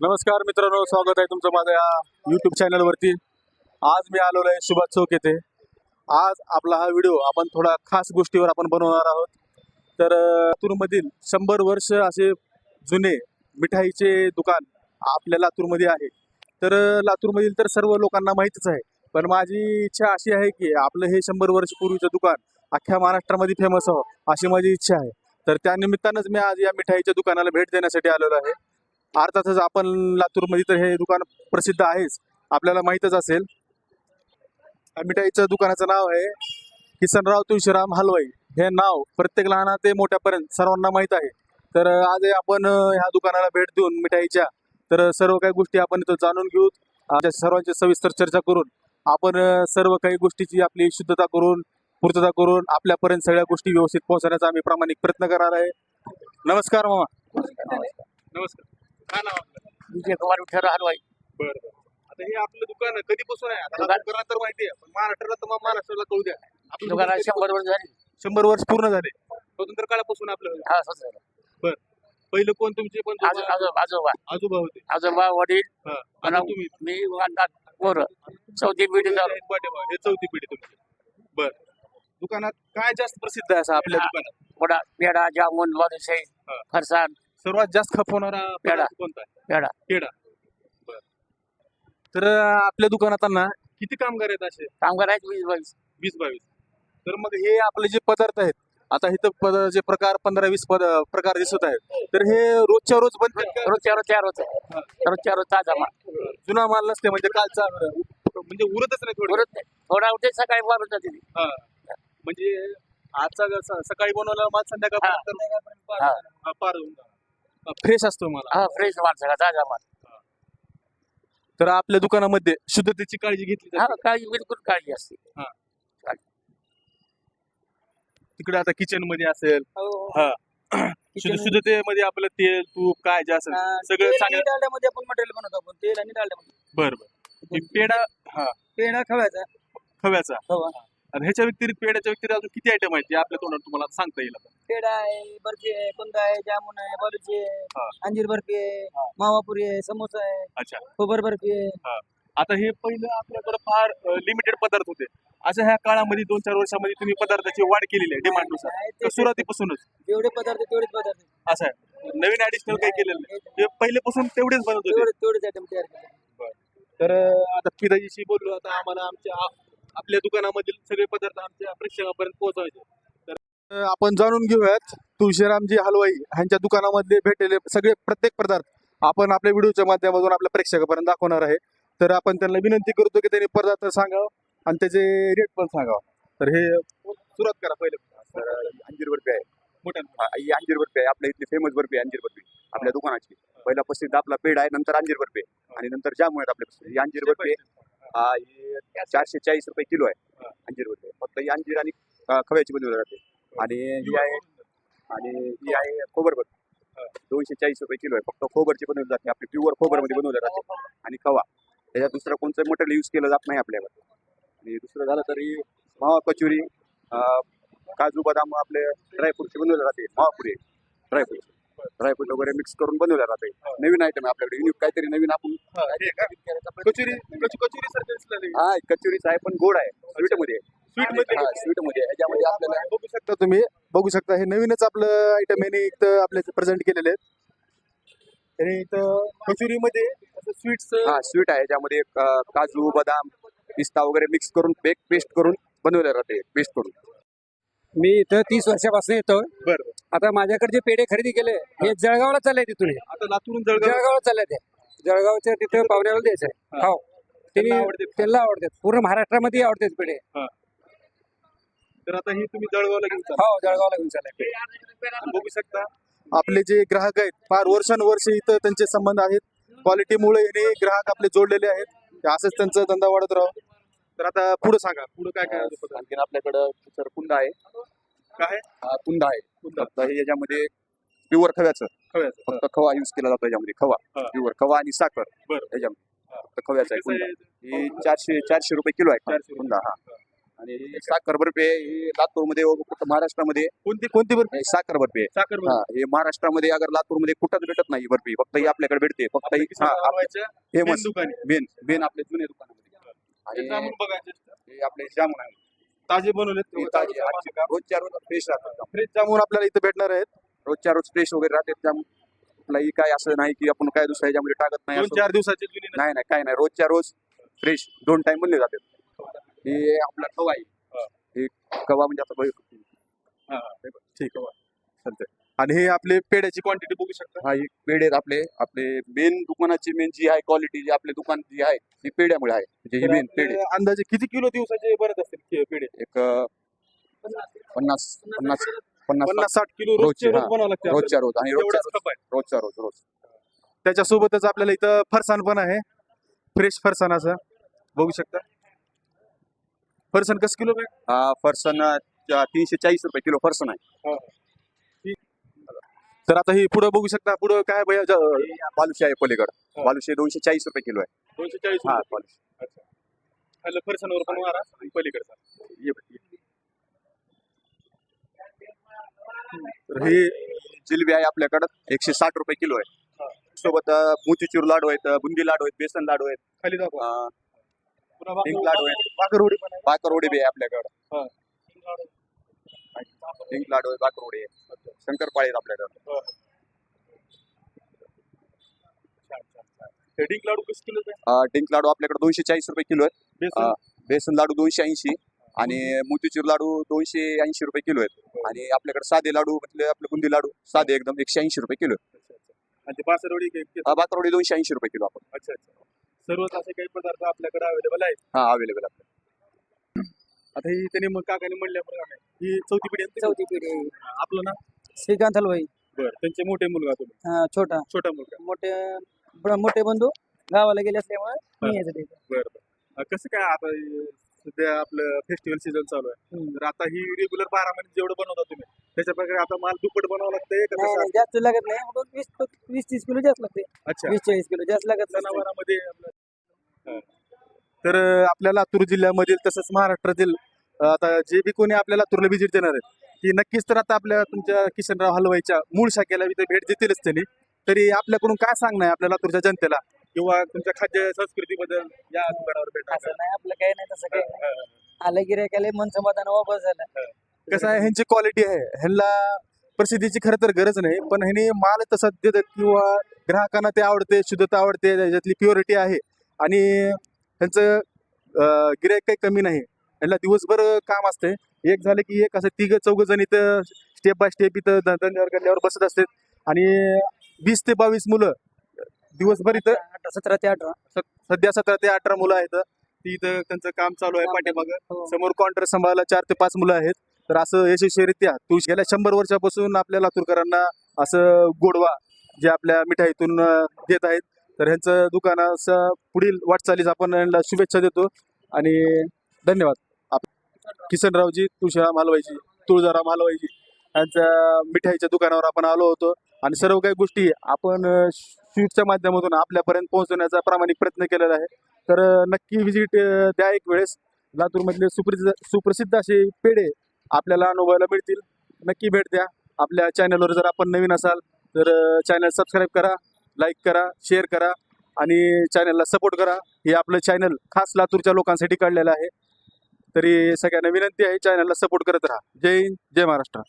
नमस्कार मित्रांनो स्वागत आहे तुमचं माझ्या या यूट्यूब चॅनलवरती आज मी आलेलो आहे सुभाष चौक येथे. आज आपला हा व्हिडिओ आपण थोडा खास गोष्टीवर आपण बनवणार आहोत. तर लातूरमधील शंभर वर्ष असे जुने मिठाईचे दुकान आपल्या लातूरमध्ये आहे. तर लातूरमधील तर सर्व लोकांना माहीतच आहे. पण माझी इच्छा अशी आहे की आपलं हे शंभर वर्ष पूर्वीचं दुकान अख्ख्या महाराष्ट्रामध्ये फेमस व्हावं अशी माझी इच्छा आहे. तर त्या निमित्तानंच मी आज या मिठाईच्या दुकानाला भेट देण्यासाठी आलेलो आहे. अर्थातच आपण लातूरमध्ये तर हे दुकान प्रसिद्ध आहेच. आपल्याला माहीतच असेल. या मिठाईचं दुकानाचं नाव आहे किसनराव तुळशीराम हलवाई. हे नाव प्रत्येक लहाना ते मोठ्यापर्यंत सर्वांना माहीत आहे. तर आज आपण ह्या दुकानाला भेट देऊन मिठाईच्या तर सर्व काही गोष्टी आपण इथं जाणून घेऊ. सर्वांची सविस्तर चर्चा करून आपण सर्व काही गोष्टीची आपली शुद्धता करून पूर्तता करून आपल्यापर्यंत सगळ्या गोष्टी व्यवस्थित पोहोचण्याचा आम्ही प्रामाणिक प्रयत्न करणार आहे. नमस्कार मामा. नमस्कार. काय नाव आपलं विजय कुमार विठ्ठल हलवाई बरं बरं. आता हे आपलं दुकान कधीपासून आहे? आता दुकान- तर माहिती आहे पण महाराष्ट्राला तर मग महाराष्ट्राला कळू द्या. आपलं दुकान शंभर वर्ष झाली. शंभर वर्ष पूर्ण झाले. स्वतंत्र काळापासून आपलं हा. असंच झालं. पहिलं कोण तुमचे पण आजो- आजो- आजोबा. आजोबा होते. आजोबा वडील हा. आणि आता तुम्ही. मी पोर. चौथी पिढी आहेत. हे चौथी पिढी तुमची. बर. दुकानात काय जास्त प्रसिद्ध आहे असं आपल्या हा. दुकानात? वडा पेढा जामुन बालुशाही हा. फरसाण. सर्वात जास्त खप होणारा पेढा. कोणता पेढा. पेढा. बर. तर आपल्या दुकानात ना किती कामगार आहेत असे? कामगार आहेत वीस बावीस. वीस बावीस. तर मग हे आपले जे पदार्थ आहेत आता इथं जे प्रकार पंधरा वीस पद प्रकार दिसत आहेत तर हे रोजच्या रोज बनतात का? रोजच्या रोज चार रोज. रोजच्या रोज ताजा माल. जुना माल नसते म्हणजे कालचा म्हणजे उरतच नाही थोडं. उरत नाही. थोडा उठे सकाळी वाढून जाते. म्हणजे आजचा सकाळी बनवलेला माल. हा, पार होऊन फ्रेश असतो मला. हा फ्रेश माल सगळा ताजा माल. तर आपल्या दुकानामध्ये शुद्धतेची काळजी घेतली हा जाते काळजी बिलकुल काळजी असते. तिकडे आता किचनमध्ये असेल हा. शुद्ध शुद्धतेमध्ये आपलं तेल तूप काय जे असेल सगळं चांगलं. आपण मटेरियल बनवतो आपण तेल आणि डालड्यामध्ये. बरं बरं. हे पेढा हा. पेढा खव्याचा. खव्याचा. खवा. आणि ह्याच्या व्यतिरिक्त पेढ्याच्या व्यतिरिक्त अजून किती आयटम आहेत आपल्या तोंडात तुम्हाला सांगता येईल आता? पेढा आहे बर्फी आहे कुंदा आहे जामुन आहे बालुची हा. आहे अंजीर बर्फी आहे. मावापुरी आहे समोसा आहे अच्छा. खोबर बर्फी आहे. आता हे पहिलं आपल्याकडे फार लिमिटेड पदार्थ होते. अशा ह्या काळामध्ये दोन चार वर्षामध्ये तुम्ही पदार्थाची वाढ केलेली आहे डिमांडनुसार तर ते- सुरुवातीपासूनच. जेवढे पदार्थ तेवढेच पदार्थ. असं आहे. नवीन ऍडिशनल काही केलेलं नाही. हे पहिल्यापासून तेवढेच बनवत होते. तेवढे तेवढेच आयटम तयार केले. तर अं, आता पिताजीशी बोललो आता आम्हाला आमच्या आ- आपल्या दुकानामधील सगळे पदार्थ आमच्या प्रेक्षकापर्यंत पोहोचवायचे. तर आपण जाणून घेऊयात तुळशीरामजी हलवाई ह्यांच्या दुकानामध्ये भेटलेले सगळे प्रत्येक पदार्थ आपण आपल्या व्हिडिओच्या माध्यमातून आपल्या प्रेक्षकापर्यंत दाखवणार आहे. तर आपण त्यांना विनंती करतो की त्यांनी पदार्थ सांगावं आणि त्याचे रेट पण सांगावं. तर हे सुरुवात करा पहिले. तर अंजीर बर्फी आहे. मोठ्या हा, ही अंजीर बर्फी आहे. आपल्या इथली फेमस बर्फी आहे अंजीर बर्फी. आपल्या दुकानाची. पहिला प्रसिद्ध आपला पेड आहे नंतर अंजीर बर्फी आहे. आणि नंतर जाम आहेत आपल्या प्रसिद्ध. ही अंजीर बर्फी आहे. हा चारशे चाळीस रुपये किलो आहे. अंजीर बर्फी फक्त ही अंजीर आणि खव्याची बनवली जाते आणि ही आहे आणि ही आहे खोबर दोनशे चाळीस रुपये किलो आहे. फक्त खोबरची बनवली जाते आपली प्युअर खोबरमध्ये बनवली जाते. आणि खवा. त्याच्यात दुसरं कोणतं मटेरियल यूज केलं जात नाही आपल्याकडे आणि दुसरं झालं तरी मावा कचोरी काजू बदाम आपले ड्रायफ्रूटचे बनवले जाते. मावापुरी ड्रायफ्रूट ड्रायफ्रूट वगैरे मिक्स करून बनवल्या जाते नवीन आयटम आपल्याकडे. युनिक काहीतरी नवीन आपण कचोरी कचोरी. सारखं दिसलं हा कचोरीच आहे पण गोड आहे. स्वीटमध्ये. स्वीटमध्ये? हा स्वीटमध्ये. ह्याच्यामध्ये आपल्याला बघू शकता तुम्ही. बघू शकता. हे नवीनच आपलं आयटम याने इथं आपल्या प्रेझेंट केलेले आहेत. आणि इथं कचोरीमध्ये स्वीट्स हा स्वीट आहे. ज्यामध्ये काजू बदाम पिस्ता वगैरे मिक्स करून बेक पेस्ट करून बनवल्या जाते. पेस्ट करून. मी इथं तीस वर्षापासून येतो बरं. आता माझ्याकडे जे पेढे खरेदी केले हे जळगावला चाललंय तिथून हे. आता लातूरून जळगाव जळगावला चाललंय ते. जळगावच्या तिथं पाहुण्याला द्यायचंय. हा. हो त्यांना त्यांनी आवडते. त्यांना आवडतात. पूर्ण महाराष्ट्रामध्ये आवडतात पेढे. तर आता हे तुम्ही जळगावला घेऊन चालला. हो जळगावला घेऊन चाललंय बघू शकता. आपले जे ग्राहक आहेत फार वर्षानुवर्ष इथं त्यांचे संबंध आहेत. क्वालिटीमुळे हे ग्राहक आपले जोडलेले आहेत. ते असंच त्यांचा धंदा वाढत राहो. तर आता पुढे सांगा पुढे काय काय पदार्थ? आणखीन आपल्याकडं सर कुंदा आहे. काय हा, कुंदा आहे. फक्त हे याच्यामध्ये प्युअर खव्याचं. खव्याचं. फक्त खवा यूज केला जातो याच्यामध्ये खवा. प्युअर खवा आणि साखर बरं. याच्यामध्ये. हा. फक्त खव्याचा आहे कसं आहे? ही चारशे चारशे रुपये किलो आहे चारशे हा. आणि ही साखर बर्फी आहे ही लातूरमध्ये व कुठं महाराष्ट्रामध्ये. कोणती कोणती बर्फी? हे साखर बर्फी आहे. साखर हा, हे महाराष्ट्रामध्ये अगर लातूरमध्ये कुठंच भेटत नाही ही बर्फी. फक्त ही आपल्याकडे भेटते. फक्त ही हा, फेमस दुकानी बेन बेन आपल्या जुन्या दुकानामध्ये आणि जामून बघायचे हे आपले जामुन आहे ताजे बनवलेत हे ताजे. आजचे रोजच्या रोज फ्रेश राहतात फ्रेश जामून आपल्याला इथे भेटणार आहेत. रोजच्या रोज फ्रेश वगैरे राहतात त्यामुळे कुठलाही काय असं नाही की आपण काय दुसऱ्या ह्याच्यामध्ये टाकत नाही दोन असं. चार दिवसाची जुनी. नाही. नाही काय नाही. रोजच्या रोज फ्रेश दोन टाइम बनले जातात. हे आपला खवा आहे. हे. खवा म्हणजे आता बघ- हा, हा. ठीक आहे. चालतंय. आणि हे आपले पेड्याची क्वांटिटी बघू शकता. हा एक पेढे आहेत आपले. आपले मेन दुकानाची मेन जी आहे क्वालिटी जी आपले दुकान जी आहे ती पेढ्यामुळे आहे. म्हणजे ही मेन पेढे. अंदाजे किती किलो दिवसाचे भरत असतील के- पेढे? एक अं, पन्नास पन्नास पन्नास पन्नास साठ किलो रोजचे, रोजचे रोज हा. लागते रोजच्या रोज. आणि रोजच्या. रोज. रोजच्या रोज रोज. त्याच्यासोबतच आपल्याला इथं फरसाण पण आहे. फ्रेश फरसाण असं. बघू शकता. फरसाण कसं किलो हा फरसन अं, तीनशे चाळीस रुपये किलो फरसन आहे. तर आता ही पुढे बघू शकता पुढे काय भैया बालुशे आहे पलीकड. बालुशे दोनशे चाळीस रुपये किलो आहे. दोनशे चाळीस हा बालुशे खाल्लं फरसाणवर पण मारा पलीकडचा. तर हे जिलेबी आहे आपल्याकडं एकशे साठ रुपये किलो. आहे. सोबत मोतीचूर लाडू आहेत बुंदी लाडू आहेत बेसन लाडू आहेत. खाली लाडू आहे. भाकरवडी पण बाकरवडी बी आहे आपल्याकडं. हा. आहे शंकरपाळे आहेत आपल्याकडं. हे डिंक लाडू कसं किलो डिंक लाडू आपल्याकडे दोनशे चाळीस रुपये किलो आहेत. बेसन? हा. लाडू दोनशे ऐंशी आणि मोतीचूर लाडू दोनशे ऐंशी रुपये किलो आहेत. आणि आपल्याकडे साधे लाडू म्हटले आपले बुंदी लाडू साधे एकदम एकशे ऐंशी रुपये किलो बासरवडी बाकरवडी दोनशे ऐंशी रुपये किलो आपण. अच्छा अच्छा. सर्वच असे काही पदार्थ आपल्याकडे अवेलेबल आहेत? हा अवेलेबल आहे आता ही त्यांनी मग काकाने म्हणल्याप्रमाणे ही चौथी पिढी आहे ना? चौथी पिढी आपलं ना श्रीकांत हलवाई बरं त्यांचे मोठे मुलगा तुम्ही हा, छोटा छोटा मुलगा मोठे ब- मोठे बंधू गावाला गेले असल्यामुळे. मी यायचं तिथं. बरं बरं अं, कसं काय आता हे सध्या आपलं फेस्टिवल सीझन चालू आहे हम्म. तर आता ही रेग्युलर बारा महिने जेवढं बनवता तुम्ही त्याच्या प्रकारे आता माल दुप्पट बनावं लागतंय का नाही कसं नाही, जास्त लागत नाही मग वीस वीस तीस किलो जास्त लागते असतं? अच्छा वीस चाळीस किलो जास्त लागत नाही जनावरांमध्ये आपलं-. तर आपल्या लातूर जिल्ह्यामधील तसंच महाराष्ट्रातील आता जे बी कोणी आपल्या लातूरला व्हिजिट देणार आहेत ती नक्कीच तर आता आपल्या तुमच्या किशनराव हलवाईच्या मूळ शाखेला इथे भेट देतीलच त्यांनी. तरी आपल्याकडून काय सांगणं आहे आपल्या लातूरच्या जनतेला? किंवा तुमच्या खाद्य संस्कृतीबद्दल या दुकानावर भेट असं नाही आपलं काही नाही तसं काही आलं गिरायकाले मन समाधान वापस झालं. कसं आहे ह्यांची क्वालिटी आहे. ह्यांना प्रसिद्धीची खरं तर गरज नाही पण ह्यांनी माल तसा देतात किंवा ग्राहकांना ते आवडते शुद्धता आवडते त्याच्यातली प्युरिटी आहे. आणि ह्यांचं गिरायक काही कमी नाही. ह्यांना दिवसभर काम असते एक झालं की एक असं तिघ चौघ जण इथं स्टेप बाय स्टेप इथं धंद्यावर गल्ल्यावर बसत असतात. आणि वीस ते बावीस मुलं दिवसभर इथं सतरा ते अठरा. सध्या सतरा ते अठरा मुलं आहेत. ती इथं त्यांचं काम चालू आहे पाठीमागं. हो. समोर काउंटर सांभाळायला चार ते पाच मुलं आहेत. तर असं यशस्वीरित्या तू गेल्या शंभर वर्षापासून आपल्या लातूरकरांना असं गोडवा जे आपल्या मिठाईतून देत आहेत तर ह्यांचं दुकानाचा पुढील वाटचालीस आपण यांना शुभेच्छा देतो आणि धन्यवाद. आप किसनरावजी तुळशीराम हलवाईजी तुळजाराम हलवाईजी यांच्या मिठाईच्या दुकानावर आपण आलो होतो. आणि सर्व काही गोष्टी आपण शूटच्या माध्यमातून आपल्यापर्यंत पोहोचवण्याचा प्रामाणिक प्रयत्न केलेला आहे. तर नक्की व्हिजिट द्या एक वेळेस. लातूरमधले सुप्रसिद्ध सुप्रसिद्ध असे पेढे आपल्याला अनुभवायला मिळतील. नक्की भेट द्या. आपल्या चॅनलवर जर आपण नवीन असाल तर चॅनल सबस्क्राईब करा. लाईक करा शेअर करा आणि चॅनलला सपोर्ट करा. हे आपलं चॅनल खास लातूरच्या लोकांसाठी काढलेलं आहे. तरी सगळ्यांना विनंती आहे चॅनलला सपोर्ट करत राहा. जय हिंद जय महाराष्ट्र.